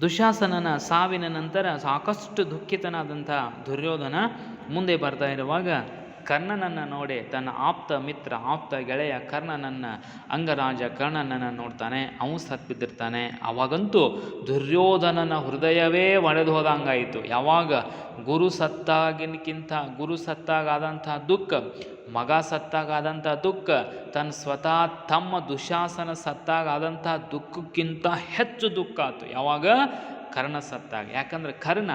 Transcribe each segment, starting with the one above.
ದುಶಾಸನನ ಸಾವಿನ ನಂತರ ಸಾಕಷ್ಟು ದುಃಖಿತನಾದಂಥ ದುರ್ಯೋಧನ ಮುಂದೆ ಬರ್ತಾ ಇರುವಾಗ ಕರ್ಣನನ್ನು ನೋಡಿ ತನ್ನ ಆಪ್ತ ಮಿತ್ರ, ಆಪ್ತ ಗೆಳೆಯ ಕರ್ಣನನ್ನು, ಅಂಗರಾಜ ಕರ್ಣನನ್ನು ನೋಡ್ತಾನೆ, ಅವನು ಸತ್ ಬಿದ್ದಿರ್ತಾನೆ ಅವಾಗಂತೂ ದುರ್ಯೋಧನನ ಹೃದಯವೇ ಒಡೆದು ಹೋದಂಗಾಯಿತು. ಯಾವಾಗ? ಗುರು ಸತ್ತಾಗಿನಕ್ಕಿಂತ ಗುರು ಸತ್ತಾಗಾದಂಥ ದುಃಖ, ಮಗ ಸತ್ತಾಗಾದಂಥ ದುಃಖ, ತನ್ನ ಸ್ವತಃ ತಮ್ಮ ದುಶಾಸನ ಸತ್ತಾಗಾದಂಥ ದುಃಖಕ್ಕಿಂತ ಹೆಚ್ಚು ದುಃಖ ಆಯ್ತು. ಯಾವಾಗ? ಕರ್ಣ ಸತ್ತಾಗ. ಯಾಕಂದ್ರೆ ಕರ್ಣ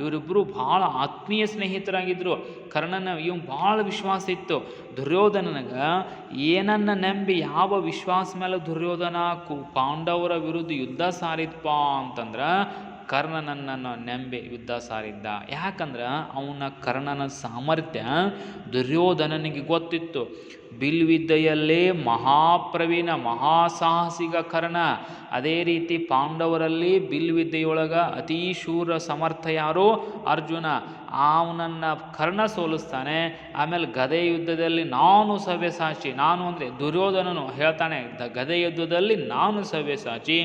ಇವರಿಬ್ಬರು ಭಾಳ ಆತ್ಮೀಯ ಸ್ನೇಹಿತರಾಗಿದ್ದರು ಕರ್ಣನ ಇವ್ ಭಾಳ ವಿಶ್ವಾಸ ಇತ್ತು. ದುರ್ಯೋಧನನಿಗೆ ಏನನ್ನ ನಂಬಿ ಯಾವ ವಿಶ್ವಾಸ ಮೇಲೆ ದುರ್ಯೋಧನ ಕು ಪಾಂಡವರ ವಿರುದ್ಧ ಯುದ್ಧ ಸಾರಿತ್ಪಾ ಅಂತಂದ್ರೆ ಕರ್ಣನನ್ನು ನಂಬಿ ಯುದ್ಧ ಸಾರಿದ್ದ. ಯಾಕಂದ್ರೆ ಅವನ ಕರ್ಣನ ಸಾಮರ್ಥ್ಯ ದುರ್ಯೋಧನನಿಗೆ ಗೊತ್ತಿತ್ತು. ಬಿಲ್ವಿದ್ಯೆಯಲ್ಲೇ ಮಹಾಪ್ರವೀಣ, ಮಹಾಸಾಹಸಿಗ ಕರ್ಣ. ಅದೇ ರೀತಿ ಪಾಂಡವರಲ್ಲಿ ಬಿಲ್ವಿದ್ಯೆಯೊಳಗ ಅತೀ ಶೂರ ಸಮರ್ಥ ಯಾರು ಅರ್ಜುನ. ಅವನನ್ನು ಕರ್ಣ ಸೋಲಿಸ್ತಾನೆ, ಆಮೇಲೆ ಗದೆ ಯುದ್ಧದಲ್ಲಿ ನಾನು ಸವ್ಯಸಾಚಿ ನಾನು ಅಂದರೆ ದುರ್ಯೋಧನನು ಹೇಳ್ತಾನೆ ಗದೆ ಯುದ್ಧದಲ್ಲಿ ನಾನು ಸವ್ಯಸಾಚಿ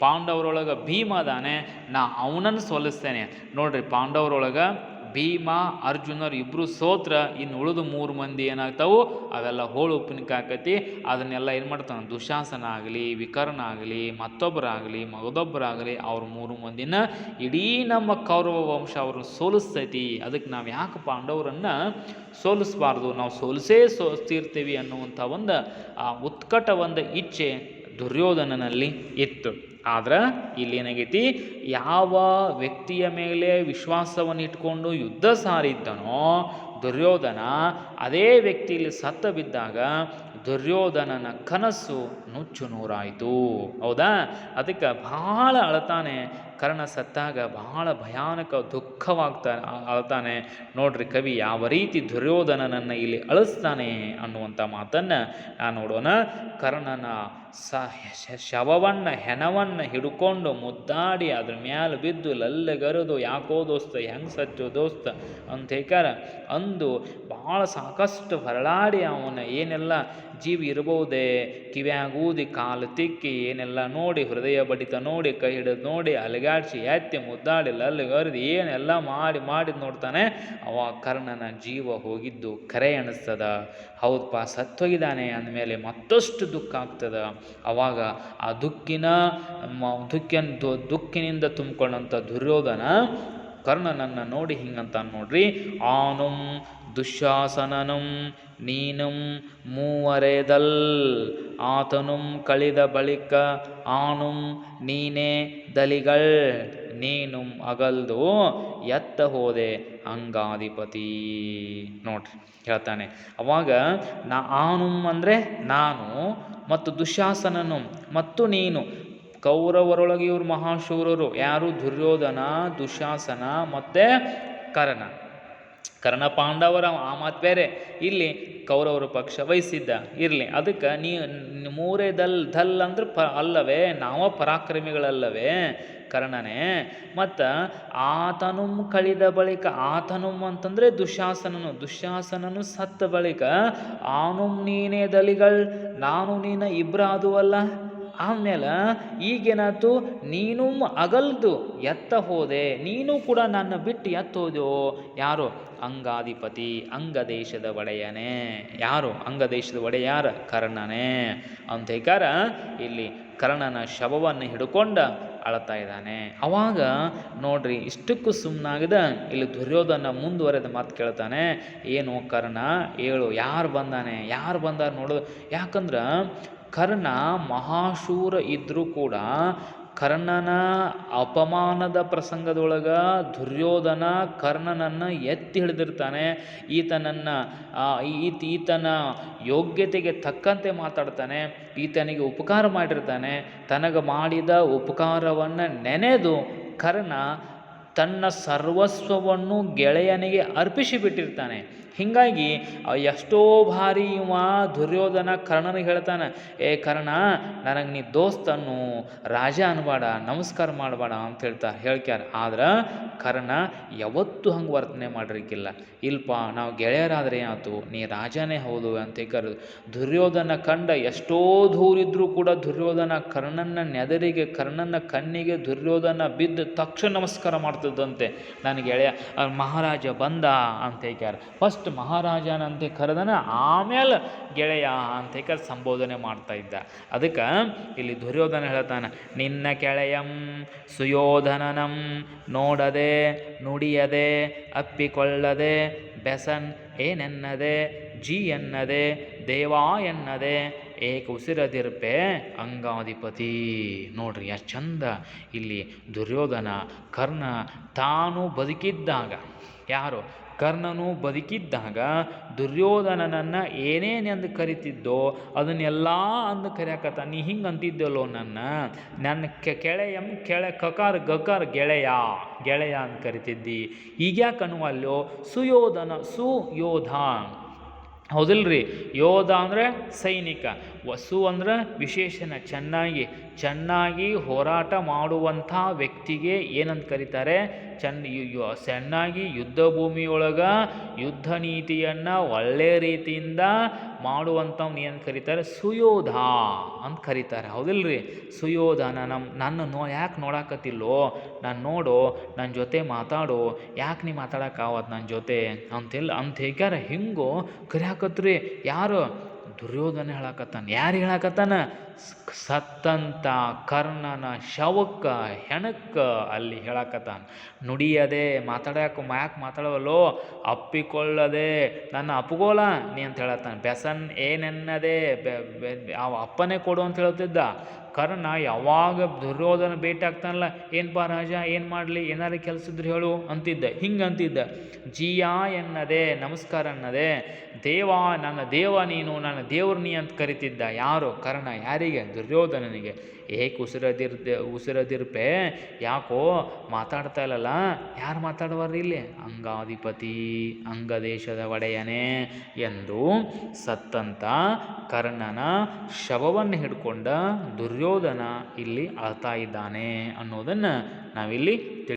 ಪಾಂಡವರೊಳಗೆ ಭೀಮ ಅದಾನೆ, ನಾ ಅವನನ್ನು ಸೋಲಿಸ್ತೇನೆ. ನೋಡ್ರಿ ಪಾಂಡವರೊಳಗೆ ಭೀಮ, ಅರ್ಜುನರು ಇಬ್ಬರು ಸೋತ್ರ, ಇನ್ನು ಉಳಿದು ಮೂರು ಮಂದಿ ಏನಾಗ್ತಾವು ಅವೆಲ್ಲ ಹೋಳು ಉಪ್ಪಿನಕಾಕತಿ ಅದನ್ನೆಲ್ಲ ಏನು ಮಾಡ್ತಾನೆ ದುಶಾಸನ ಆಗಲಿ ವಿಕರ್ಣ ಆಗಲಿ ಮತ್ತೊಬ್ಬರಾಗಲಿ, ಮಗದೊಬ್ಬರಾಗಲಿ, ಅವ್ರ ಮೂರು ಮಂದಿನ ಇಡೀ ನಮ್ಮ ಕೌರವ ವಂಶ ಅವ್ರನ್ನ ಸೋಲಿಸ್ತೈತಿ. ಅದಕ್ಕೆ ನಾವು ಯಾಕೆ ಪಾಂಡವರನ್ನು ಸೋಲಿಸ್ಬಾರ್ದು? ನಾವು ಸೋಲಿಸೇ ಸೋಲ್ಸ್ತಿರ್ತೀವಿ ಅನ್ನುವಂಥ ಒಂದು, ಆ ಉತ್ಕಟ ಒಂದು ಇಚ್ಛೆ ದುರ್ಯೋಧನನಲ್ಲಿ ಇತ್ತು. ಆದ್ರೆ ಇಲ್ಲಿ ಏನಾಗೈತಿ? ಯಾವ ವ್ಯಕ್ತಿಯ ಮೇಲೆ ವಿಶ್ವಾಸವನ್ನು ಇಟ್ಕೊಂಡು ಯುದ್ಧ ಸಾರಿದ್ದನೋ ದುರ್ಯೋಧನ, ಅದೇ ವ್ಯಕ್ತಿಯಲ್ಲಿ ಸತ್ತ ಬಿದ್ದಾಗ ದುರ್ಯೋಧನನ ಕನಸು ನುಚ್ಚು ನೂರಾಯಿತು. ಹೌದಾ? ಅದಕ್ಕೆ ಬಹಳ ಅಳತಾನೆ. ಕರ್ಣ ಸತ್ತಾಗ ಬಹಳ ಭಯಾನಕ ದುಃಖವಾಗ್ತಾ ಅಳತಾನೆ. ನೋಡ್ರಿ ಕವಿ, ಯಾವ ರೀತಿ ದುರ್ಯೋಧನನನ್ನು ಇಲ್ಲಿ ಅಳಿಸ್ತಾನೆ ಅನ್ನುವಂಥ ಮಾತನ್ನು ನಾನು ನೋಡೋಣ. ಕರ್ಣನ ಸ ಶವವನ್ನು ಹೆಣವನ್ನು ಹಿಡ್ಕೊಂಡು ಮುದ್ದಾಡಿ ಅದ್ರ ಮ್ಯಾಲೆ ಬಿದ್ದು ಲಲ್ಲಗರದು ಯಾಕೋ ದೋಸ್ತ, ಹೆಂಗೆ ಸಚ್ಚೋ ದೋಸ್ತ ಅಂತ ಹೇಳ್ಕಾರ ಅಂದು ಭಾಳ ಸಾಕಷ್ಟು ಹೊರಳಾಡಿ ಅವನ ಏನೆಲ್ಲ ಜೀವಿ ಇರ್ಬೋದೇ, ಕಿವ್ಯಾಗೂದಿ ಕಾಲು ತಿಕ್ಕಿ ಏನೆಲ್ಲ ನೋಡಿ, ಹೃದಯ ಬಡಿತ ನೋಡಿ, ಕೈ ಹಿಡಿದು ನೋಡಿ, ಅಲಗಾಡ್ಸಿ ಎತ್ತಿ ಮುದ್ದಾಡಿ ಲಲ್ಲಗರಿದು ಏನೆಲ್ಲ ಮಾಡಿ ಮಾಡಿ ನೋಡ್ತಾನೆ, ಅವ ಕರ್ಣನ ಜೀವ ಹೋಗಿದ್ದು ಕರೆ ಅನಿಸ್ತದ. ಹೌದಪ್ಪ ಸತ್ತೋಗಿದ್ದಾನೆ ಅಂದಮೇಲೆ ಮತ್ತಷ್ಟು ದುಃಖ ಆಗ್ತದ. ಅವಾಗ ಆ ದುಃಖಿನ ಮ ದು ದುಃಖಿನಿಂದ ತುಂಬಿಕೊಂಡಂಥ ದುರ್ಯೋಧನ ಕರ್ಣನನ್ನು ನೋಡಿ ಹಿಂಗಂತ ನೋಡ್ರಿ. ಆನುಂ ದುಶಾಸನನುಂ ನೀನುಂ ಮೂವರೆದಲ್. ಆತನುಂ ಕಳಿದ ಬಳಿಕ ಆನುಂ ನೀನೇ ದಲಿಗಳ್, ನೀನುಂ ಅಗಲ್ದು. ಎತ್ತ ಹೋದೆ ಅಂಗಾಧಿಪತಿ. ನೋಡ್ರಿ ಹೇಳ್ತಾನೆ. ಅವಾಗ ನಾ ಆನುಂ ಅಂದರೆ ನಾನು, ಮತ್ತು ದುಶಾಸನನು ಮತ್ತು ನೀನು. ಕೌರವರೊಳಗೆ ಇವರು ಮಹಾಶೂರರು. ಯಾರು? ದುರ್ಯೋಧನ, ದುಶಾಸನ, ಮತ್ತು ಕರ್ಣ. ಕರ್ಣ ಪಾಂಡವರ ಆ ಮಾತು ಬೇರೆ. ಇಲ್ಲಿ ಕೌರವರ ಪಕ್ಷ ವಹಿಸಿದ್ದ. ಇರಲಿ, ಅದಕ್ಕೆ ನೀ ಮೂರೇ ದಲ್ ದಲ್ ಅಂದ್ರೆ ಪ, ಅಲ್ಲವೇ? ನಾವ ಪರಾಕ್ರಮಿಗಳಲ್ಲವೇ? ಕರ್ಣನೇ. ಮತ್ತು ಆತನು ಕಳಿದ ಬಳಿಕ, ಆತನು ಅಂತಂದರೆ ದುಶಾಸನನು. ದುಶಾಸನನು ಸತ್ತ ಬಳಿಕ, ಆನುಂ ನೀನೇ ದಲಿಗಳ್, ನಾನು ನೀನ ಇಬ್ಬರಾದುವಲ್ಲ ಆಮೇಲೆ ಈಗೇನಾಯ್ತು? ನೀನು ಅಗಲ್ದು ಎತ್ತ ಹೋದೆ. ನೀನು ಕೂಡ ನನ್ನ ಬಿಟ್ಟು ಎತ್ತ ಹೋದೋ ಯಾರು? ಅಂಗಾಧಿಪತಿ, ಅಂಗದೇಶದ ಒಡೆಯನೇ. ಯಾರು? ಅಂಗದೇಶದ ಒಡೆಯ ಯಾರ? ಕರ್ಣನೇ. ಅಂತ ಹೇಳ್ಕಾರ ಇಲ್ಲಿ ಕರ್ಣನ ಶವವನ್ನು ಹಿಡ್ಕೊಂಡ ಅಳತಾ ಇದ್ದಾನೆ. ಅವಾಗ ನೋಡ್ರಿ, ಇಷ್ಟಕ್ಕೂ ಸುಮ್ಮನಾಗದ ಇಲ್ಲಿ ದುರ್ಯೋಧನ ಮುಂದುವರೆದ ಮಾತು ಕೇಳ್ತಾನೆ, ಏನು ಕರ್ಣ? ಹೇಳು, ಯಾರು ಬಂದಾನೆ? ಯಾರು ಬಂದಾರ ನೋಡು? ಯಾಕಂದ್ರೆ ಕರ್ಣ ಮಹಾಶೂರ ಇದ್ದರೂ ಕೂಡ ಕರ್ಣನ ಅಪಮಾನದ ಪ್ರಸಂಗದೊಳಗೆ ದುರ್ಯೋಧನ ಕರ್ಣನನ್ನು ಎತ್ತಿ ಹಿಡಿದಿರ್ತಾನೆ. ಈತನನ್ನು ಈತ ಈತನ ಯೋಗ್ಯತೆಗೆ ತಕ್ಕಂತೆ ಮಾತಾಡ್ತಾನೆ. ಈತನಿಗೆ ಉಪಕಾರ ಮಾಡಿರ್ತಾನೆ. ತನಗೆ ಮಾಡಿದ ಉಪಕಾರವನ್ನು ನೆನೆದು ಕರ್ಣ ತನ್ನ ಸರ್ವಸ್ವವನ್ನು ಗೆಳೆಯನಿಗೆ ಅರ್ಪಿಸಿ ಬಿಟ್ಟಿರ್ತಾನೆ. ಹೀಗಾಗಿ ಎಷ್ಟೋ ಬಾರಿ ಇವ ದುರ್ಯೋಧನ ಕರ್ಣನಿಗೆ ಹೇಳ್ತಾನೆ, ಏ ಕರ್ಣ, ನನಗೆ ನೀ ದೋಸ್ತನ್ನು, ರಾಜ ಅನ್ಬೇಡ, ನಮಸ್ಕಾರ ಮಾಡಬೇಡ ಅಂತ ಹೇಳ್ತಾರೆ, ಹೇಳ್ಕ್ಯಾರ. ಆದ್ರೆ ಕರ್ಣ ಯಾವತ್ತೂ ಹಂಗೆ ವರ್ತನೆ ಮಾಡಿರಿಕ್ಕಿಲ್ಲ ಇಲ್ಪ ನಾವು ಗೆಳೆಯರಾದ್ರೆ ಏನಾಯ್ತು ನೀ ರಾಜನೇ ಹೌದು ಅಂತ ಕರೆದು ದುರ್ಯೋಧನ ಕಂಡ ಎಷ್ಟೋ ದೂರಿದ್ರೂ ಕೂಡ ದುರ್ಯೋಧನ ಕರ್ಣನ ನೆದರಿಗೆ ಕರ್ಣನ ಕಣ್ಣಿಗೆ ದುರ್ಯೋಧನ ಬಿದ್ದು ತಕ್ಷಣ ನಮಸ್ಕಾರ ಮಾಡ್ತಿದ್ದಂತೆ. ನನ್ನ ಗೆಳೆಯ ಮಹಾರಾಜ ಬಂದ ಅಂತ ಹೇಳ್ಕ್ಯಾರ. ಫಸ್ಟ್ ಮಹಾರಾಜನಂತೆ ಕರೆದನ, ಆಮೇಲೆ ಗೆಳೆಯ ಅಂತ ಕರೆ ಸಂಬೋಧನೆ ಮಾಡ್ತಾ ಇದ್ದ. ಅದಕ್ಕೆ ಇಲ್ಲಿ ದುರ್ಯೋಧನ ಹೇಳ್ತಾನೆ, ನಿನ್ನ ಕೆಳೆಯಂ ಸುಯೋಧನನಂ ನೋಡದೆ, ನುಡಿಯದೆ, ಅಪ್ಪಿಕೊಳ್ಳದೆ, ಬೆಸನ್ ಏನೆನ್ನದೆ ಜಿ ಎನ್ನದೆ ದೇವಾ ಎನ್ನದೆ, ಏಕ ಉಸಿರದಿರ್ಪೆ ಅಂಗಾಧಿಪತಿ. ನೋಡ್ರಿ ಎಷ್ಟು ಚಂದ ಇಲ್ಲಿ ದುರ್ಯೋಧನ ಕರ್ಣ ತಾನು ಬದುಕಿದ್ದಾಗ. ಯಾರು? ಕರ್ಣನು ಬದುಕಿದ್ದಾಗ ದುರ್ಯೋಧನನನ್ನು ಏನೇನೆಂದು ಕರಿತಿದ್ದೋ ಅದನ್ನೆಲ್ಲ ಅಂದು ಕರೆಯಕತ್ತ. ನೀ ಹಿಂಗೆ ಅಂತಿದ್ದಲ್ಲೋ ನನ್ನ. ನನ್ನ ಕೆಳೆಯಂ ಕೆಳೆ ಕಕಾರ್ ಗಕಾರ್ ಗೆಳೆಯ ಗೆಳೆಯ ಅಂತ ಕರಿತಿದ್ದಿ. ಈಗ್ಯಾಕನ್ನುವಲ್ಲೋ ಸುಯೋಧನ ಸುಯೋಧ ಹೌದಿಲ್ರಿ? ಯೋಧ ಅಂದರೆ ಸೈನಿಕ, ವಸು ಅಂದ್ರೆ ವಿಶೇಷಣ ಚೆನ್ನಾಗಿ ಚೆನ್ನಾಗಿ ಹೋರಾಟ ಮಾಡುವಂಥ ವ್ಯಕ್ತಿಗೆ ಏನಂತ ಕರೀತಾರೆ? ಚೆನ್ನ ಚೆನ್ನಾಗಿ ಯುದ್ಧ ಭೂಮಿಯೊಳಗೆ ಯುದ್ಧ ನೀತಿಯನ್ನು ಒಳ್ಳೆಯ ರೀತಿಯಿಂದ ಮಾಡುವಂಥವ್ನು ಏನು ಕರೀತಾರೆ? ಸುಯೋಧ ಅಂತ ಕರೀತಾರೆ. ಹೌದಿಲ್ರಿ? ಸುಯೋಧನ ನಮ್ಮ ನನ್ನ ನೋ, ಯಾಕೆ ನೋಡಾಕತ್ತಿಲ್ಲೋ? ನಾನು ನೋಡು ನನ್ನ ಜೊತೆ ಮಾತಾಡು. ಯಾಕೆ ನೀ ಮಾತಾಡೋಕ್ಕಾವತ್ತು ನನ್ನ ಜೊತೆ? ಅಂತೆಲ್ಲ ಅಂತ ಹೇಗಾರ ಹಿಂಗೋ ಕರಿಯಾಕತ್ರಿ. ಯಾರು ದುರ್ಯೋಧನ ಹೇಳಕತ್ತಾನ. ಯಾರು ಹೇಳಕತ್ತಾನ? ಸತ್ತಂತ ಕರ್ಣನ ಶವಕ್ಕ, ಹೆಣಕ್ಕ ಅಲ್ಲಿ ಹೇಳಕತ್ತಾನ. ನುಡಿಯದೆ ಮಾತಾಡಕ್ಕೆ ಯಾಕೆ ಮಾತಾಡವಲ್ಲೋ, ಅಪ್ಪಿಕೊಳ್ಳದೆ, ನನ್ನ ಅಪ್ಪಗೋಲ ನೀ ಅಂತ ಹೇಳತ್ತಾನ. ಬೆಸನ್ ಏನೆನ್ನದೆ ಅವ ಅಪ್ಪನೇ ಕೊಡು ಅಂತ ಹೇಳ್ತಿದ್ದ ಕರ್ಣ ಯಾವಾಗ ದುರ್ಯೋಧನ ಭೇಟಿ ಆಗ್ತಾನಲ್ಲ ಏನ್ಪ ರಾಜ, ಏನು ಮಾಡಲಿ, ಏನಾರು ಕೆಲಸದ್ರು ಹೇಳು ಅಂತಿದ್ದ. ಹಿಂಗೆ ಅಂತಿದ್ದ. ಜಿಯಾ ಎನ್ನದೆ, ನಮಸ್ಕಾರ ಅನ್ನದೆ ದೇವ, ನನ್ನ ದೇವ ನೀನು, ನನ್ನ ದೇವ್ರ ನೀ ಅಂತ ಕರಿತಿದ್ದ ಯಾರು? ಕರ್ಣ ಯಾರಿಗೆ? ದುರ್ಯೋಧನನಿಗೆ. ಏಕೆ ಉಸಿರದಿರ್ದೆ, ಉಸಿರದಿರ್ಪೆ, ಯಾಕೋ ಮಾತಾಡ್ತಾ ಇಲ್ಲಲ್ಲ, ಯಾರು ಮಾತಾಡುವಾರ ಇಲ್ಲಿ? ಅಂಗಾಧಿಪತಿ, ಅಂಗದೇಶದ ಒಡೆಯನೇ ಎಂದು ಸತ್ತಂತ ಕರ್ಣನ ಶವವನ್ನು ಹಿಡ್ಕೊಂಡ ದುರ್ಯೋಧನ ಇಲ್ಲಿ ಅಳ್ತಾ ಇದ್ದಾನೆ ಅನ್ನೋದನ್ನು ನಾವಿಲ್ಲಿ